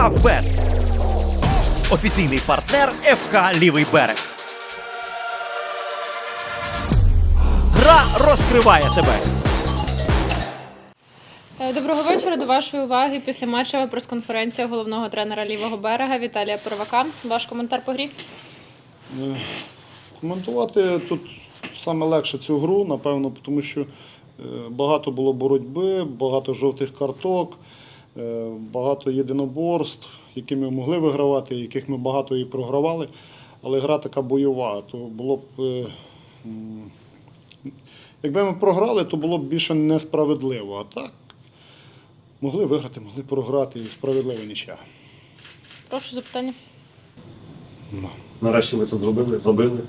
Фавбет. Офіційний партнер ФК Лівий берег. Гра розкриває тебе. Е, Доброго вечора. До вашої уваги після матчева прес-конференція головного тренера лівого берега Віталія Первака. Ваш коментар по грі? Е, Коментувати тут саме легше цю гру, напевно, тому що е, багато було боротьби, багато жовтих карток, багато єдиноборств, які ми могли вигравати, яких ми багато і програвали. Але гра така бойова, то було б. е, Якби ми програли, то було б більше несправедливо. А так, могли виграти, могли програти і справедлива нічия. Прошу запитання. Нарешті ви це зробили, забили.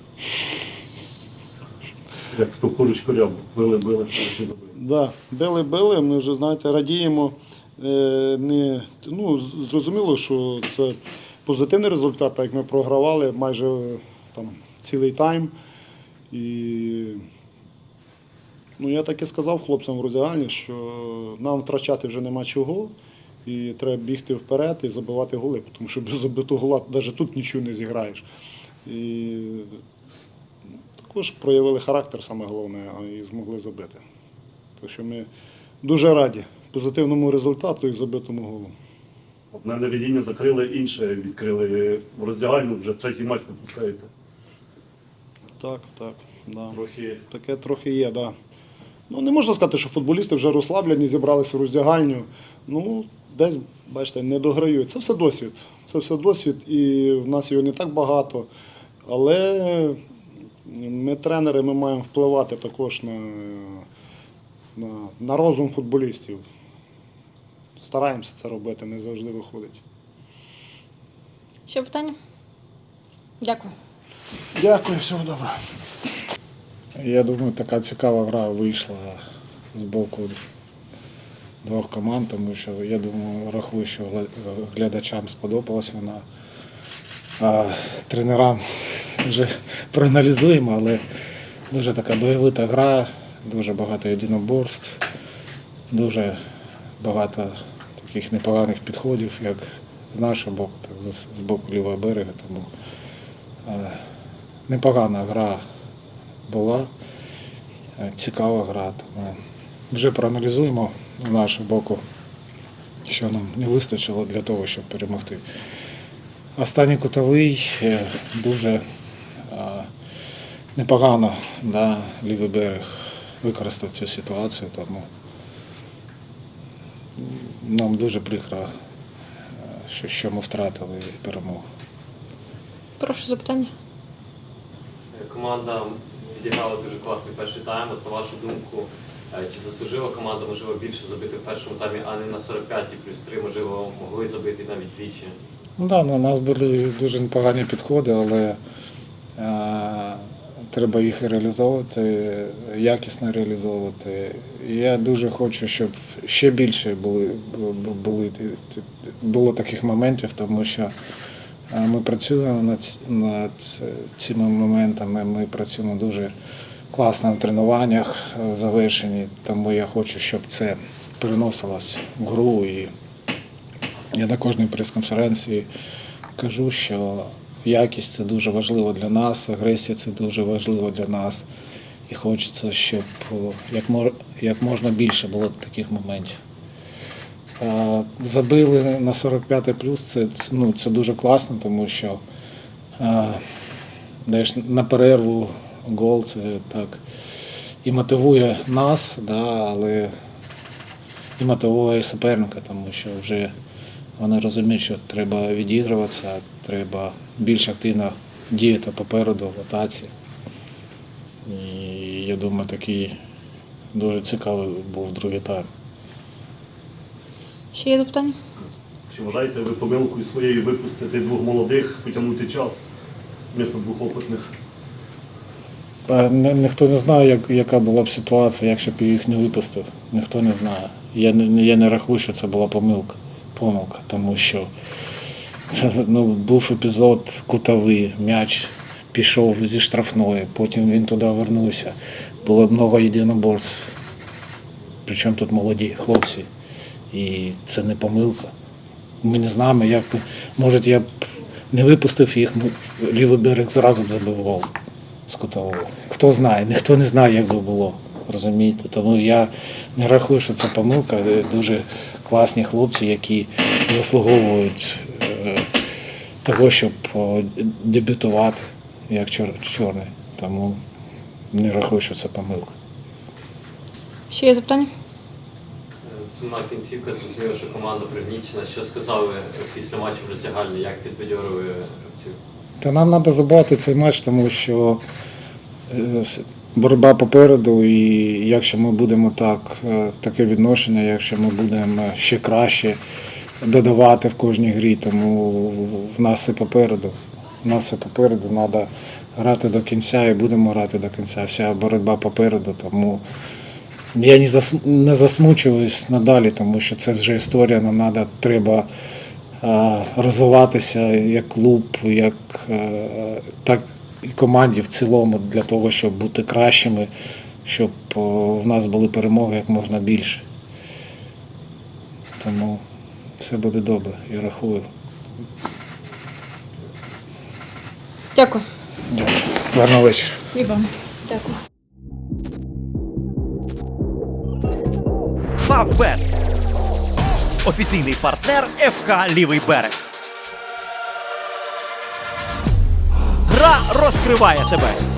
Як в ту курочку рябу. Били, били, забили. Да, били, били. Ми вже знаєте, радіємо. Е, не, ну, зрозуміло, що це позитивний результат, так як ми програвали майже там, цілий тайм. І ну, я так і сказав хлопцям в роздягальні, що нам втрачати вже нема чого. І треба бігти вперед і забивати голи, тому що без забитого гола навіть тут нічого не зіграєш. І також проявили характер, саме головне, і змогли забити. Так що ми дуже раді позитивному результату і забитому голу. Одне наведіння закрили, інше відкрили в роздягальну, вже третій матч випускаєте. Так, так. Да. Трохи Таке трохи є, так. Да. Ну, не можна сказати, що футболісти вже розслаблені, зібралися в роздягальню. Ну, десь, бачите, не дограють. Це все досвід. Це все досвід, і в нас його не так багато. Але ми, тренери, ми маємо впливати також на, на, на розум футболістів. Стараємося це робити, не завжди виходить. Ще питання? Дякую. Дякую, всього доброго. Я думаю, така цікава гра вийшла з боку двох команд, тому що я думаю, рахую, що глядачам сподобалась вона. А тренерам вже проаналізуємо, але дуже така бойовита гра, дуже багато єдиноборств, дуже багато таких непоганих підходів, як з нашого боку, так з- боку лівого берега. Тому е, непогана гра була. Е, Цікава гра. Тому вже проаналізуємо з нашого боку, що нам не вистачило для того, щоб перемогти. Останній кутовий е, дуже непогано да, лівий берег використав цю ситуацію, тому нам дуже прикро, е, що, що ми втратили перемогу. Прошу запитання. Команда відіграла дуже класний перший тайм. От, на вашу думку, е, чи заслужила команда, можливо, більше забити в першому таймі, а не на 45-й плюс 3, можливо, могли забити навіть двічі. Ну да, ну, у нас були дуже непогані підходи, але е, треба їх реалізовувати, якісно реалізовувати. Я дуже хочу, щоб ще більше були, були, було таких моментів, тому що е, ми працюємо над, над цими моментами, ми працюємо дуже класно на тренуваннях е, завершені, тому я хочу, щоб це переносилось в гру і я на кожній прес-конференції кажу, що якість це дуже важливо для нас, агресія це дуже важливо для нас. І хочеться, щоб як, можна більше було таких моментів. Забили на 45 плюс, це, ну, це дуже класно, тому що даєш на перерву гол, це так і мотивує нас, да, але і мотивує суперника, тому що вже вони розуміють, що треба відігруватися, треба більш активно діяти попереду в атаці. І я думаю, такий дуже цікавий був другий тайм. Ще є запитання? Чи вважаєте ви помилкою своєю випустити двох молодих, потягнути час вмісто двох опитних? Та ні- ніхто не знає, як, яка була б ситуація, якщо б я їх не випустив. Ніхто не знає. Я не, я не рахую, що це була помилка. Помилка, тому що ну, був епізод кутовий, м'яч пішов зі штрафної, потім він туди вернувся. Було много єдиноборств. Причому тут молоді хлопці. І це не помилка. ми не знаємо, як би. Може, я б не випустив їх, лівий берег зразу б забив гол з кутового. Хто знає, ніхто не знає, як би було. Розумієте? Тому я не рахую, що це помилка. Е, Дуже класні хлопці, які заслуговують е, того, щоб дебютувати як чорний. Тому не рахую, що це помилка. Ще є запитання? Сумна кінцівка, зрозуміло, що команда пригнічена. Що сказали після матчу в роздягальні, як підбадьорили гравців? Та нам треба забувати цей матч, тому що е, боротьба попереду, і якщо ми будемо так, е, таке відношення, якщо ми будемо ще краще додавати в кожній грі, тому в- нас все попереду. В нас все попереду, треба грати до кінця і будемо грати до кінця. Вся боротьба попереду, тому я не, не засмучуюсь надалі, тому що це вже історія, нам треба, треба розвиватися як клуб, як, е, так і команді в цілому для того, щоб бути кращими, щоб в нас були перемоги як можна більше. Тому все буде добре, я рахую. Дякую. Дякую. Гарного вечора. І вам. Дякую. Фавбет. Офіційний партнер ФК Лівий берег. Гра розкриває тебе.